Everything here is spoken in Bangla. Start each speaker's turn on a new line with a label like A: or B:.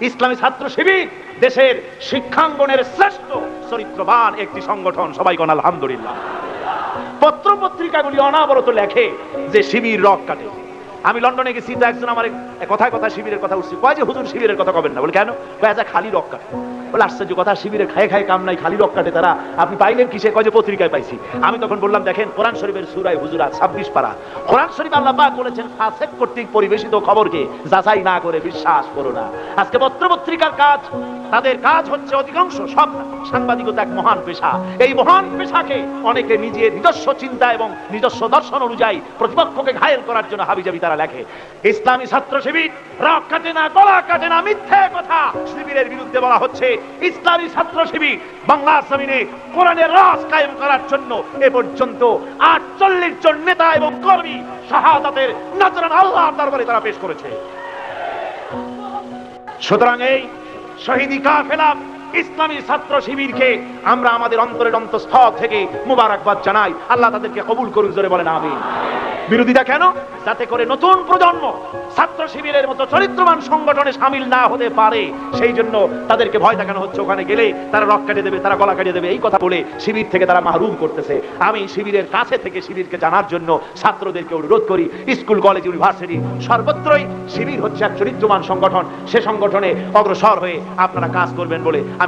A: ইসলামী ছাত্র শিবির, দেশের শিক্ষাঙ্গনের শ্রেষ্ঠ চরিত্রবান একটি সংগঠন। সবাই কোন, আলহামদুলিল্লাহ। পত্র পত্রিকাগুলি অনাবরত লেখে যে শিবির রক কাটে। আমি লন্ডনে গেছি তো একজন আমার কথায় কথা শিবিরের কথা উঠছি। কয় যে, হুজুর, শিবিরের কথা কবেন না? বলে, কেন? কয় যা খালি রক কাটে। বলে, আশ্চর্য কথা শিবিরে খায় খায় কাম নাই, খালি রক কাটে তারা। আপনি পাইলেন কিসে? কয় যে, পত্রিকায় পাইছি। আমি তখন বললাম, দেখেন, কোরআন শরীফের সুরাই হুজুরাত ছাব্বিশ পারা। কোরআন শরীফ আল্লাহ পাক বলেছেন, ফাসেক কর্তৃক পরিবেশিত খবরকে যাচাই না করে বিশ্বাস করো না। আজকে পত্র পত্রিকার কাজ, তাদের কাজ হচ্ছে অধিকাংশ সব সাংবাদিকতা এক মহান পেশা। এই মহান পেশাকে অনেকে নিজের নিজস্ব চিন্তা এবং নিজস্ব দর্শন অনুযায়ী প্রতিপক্ষকে ঘায়েল করার জন্য হাবিজাবি তারা লেখে। ইসলামী ছাত্র শিবির, রক কাটে না, গলা কাটে না, মিথ্যে কথা। শিবিরের বিরুদ্ধে বলা হচ্ছে, ইসলামী ছাত্র শিবির বাংলা জমিনে কোরআনের রাজ কায়েম করার জন্য এ পর্যন্ত আটচল্লিশ জন নেতা এবং কর্মী শাহাদাতের নজরান আল্লাহর দরবারে তারা পেশ করেছে। সুতরাং এই শহীদি কাফেলা ইসলামী ছাত্র শিবিরকে আমরা আমাদের অন্তরের অন্তঃস্থল থেকে মুবারকবাদ জানাই। আল্লাহ তাদেরকে কবুল করুন, জোরে বলেন আমি বিরোধিতা কেন? যাতে করে নতুন প্রজন্ম ছাত্র শিবিরের মতো চরিত্রবান সংগঠনে সামিল না হতে পারে। সেই জন্য তাদেরকে ভয় দেখানো হচ্ছে। ওখানে গেলে তারা রক কাটিয়ে দেবে, তারা গলা কাটিয়ে দেবে। এই কথা বলে শিবির থেকে তারা মাহরুম করতেছে। আমি শিবিরের কাছে থেকে শিবিরকে জানার জন্য ছাত্রদেরকে অনুরোধ করি। স্কুল, কলেজ, ইউনিভার্সিটি সর্বত্রই শিবির হচ্ছে এক চরিত্রবান সংগঠন। সে সংগঠনে অগ্রসর হয়ে আপনারা কাজ করবেন বলে আমি